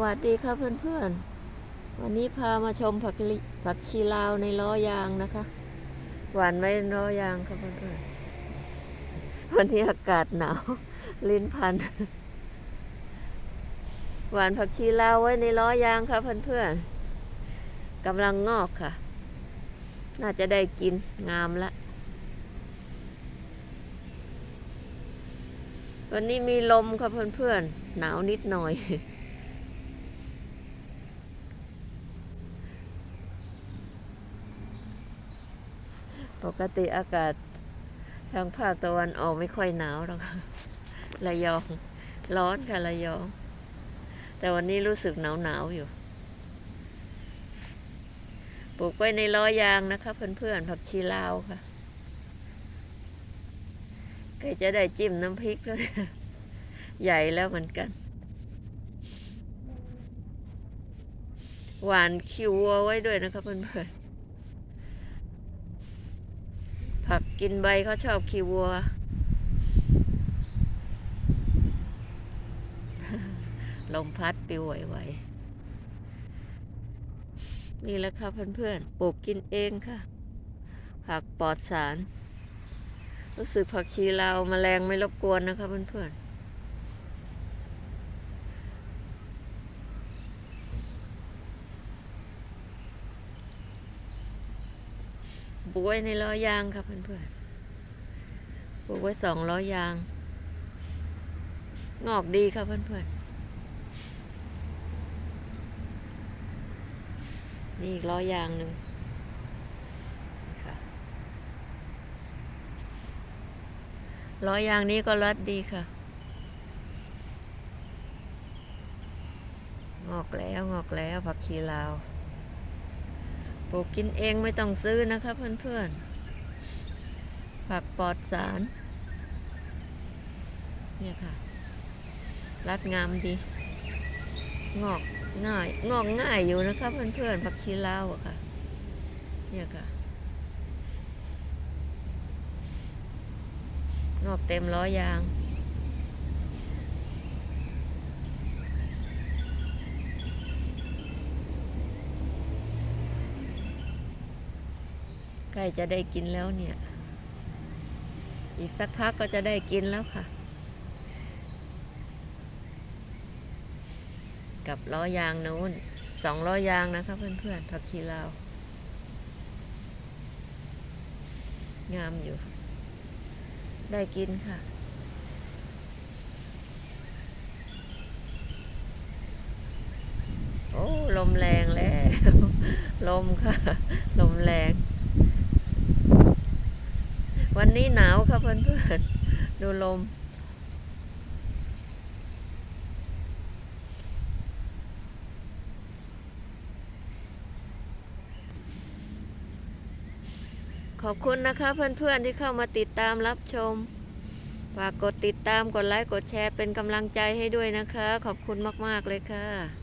วัสดีค่ะเพื่อนๆ วันนี้พามาชมผักผักชีลาวในล้อยางนะคะ หวานไว้ล้อยางค่ะเพื่อนๆ วันนี้อากาศหนาว ลิ้นพัน หวานผักชีลาวไว้ในล้อยางค่ะเพื่อนๆกำลังงอกค่ะ น่าจะได้กินงามละ วันนี้มีลมค่ะเพื่อนๆ หนาวนิดหน่อย ปกติอากาศทางภาคตะวันออกไม่ค่อยหนาวหรอกค่ะระยอง ร้อนค่ะระยอง แต่วันนี้รู้สึกหนาวหนาวๆอยู่ ปลูกไว้ในล้อยางนะคะ เพื่อนๆ ผักชีลาวค่ะใกล้จะได้จิ้มน้ำพริกแล้วยใหญ่แล้วเหมือนกัน หวานคิววัวไว้ด้วยนะคะเพื่อนๆ ผักกินใบเขาชอบคีวัว ลมพัดปิวไหวๆนี่แหละค่ะเพื่อนๆ ปลูกกินเองค่ะ ผักปลอดสาร รู้สึกผักชีลาวมแมลงไม่รบกวนนะคะเพื่อนๆ ปลูกไว้ในล้อยางค่ะเพื่อนๆปลูกไว้สองล้อยาง งอกดีค่ะเพื่อนๆนี่อีกล้อยางหนึ่งค่ะล้อยางนี้ก็รัดดีค่ะ งอกแล้วงอกแล้วผักชีลาว ปลูกกินเองไม่ต้องซื้อนะคะเพื่อนๆ ผักปลอดสาร เนี่ยค่ะ รัดงามดี งอกง่าย งอกง่ายอยู่นะคะเพื่อนๆ ผักชีลาวอะค่ะ เนี่ยค่ะ งอกเต็มล้อยาง ใกล้จะได้กินแล้วเนี่ย อีกสักพักก็จะได้กินแล้วค่ะ กับล้อยางนู้นสองล้อยางนะคะเพื่อนๆผักชีลาวงามอยู่ ได้กินค่ะ โอ้ ลมแรงแล้ว ลมค่ะ ลมแรง วันนี้หนาวค่ะเพื่อนๆดูลม ขอบคุณนะคะเพื่อนๆที่เข้ามาติดตามรับชม ฝากกดติดตามกดไลค์กดแชร์เป็นกำลังใจให้ด้วยนะคะ ขอบคุณมากๆเลยค่ะ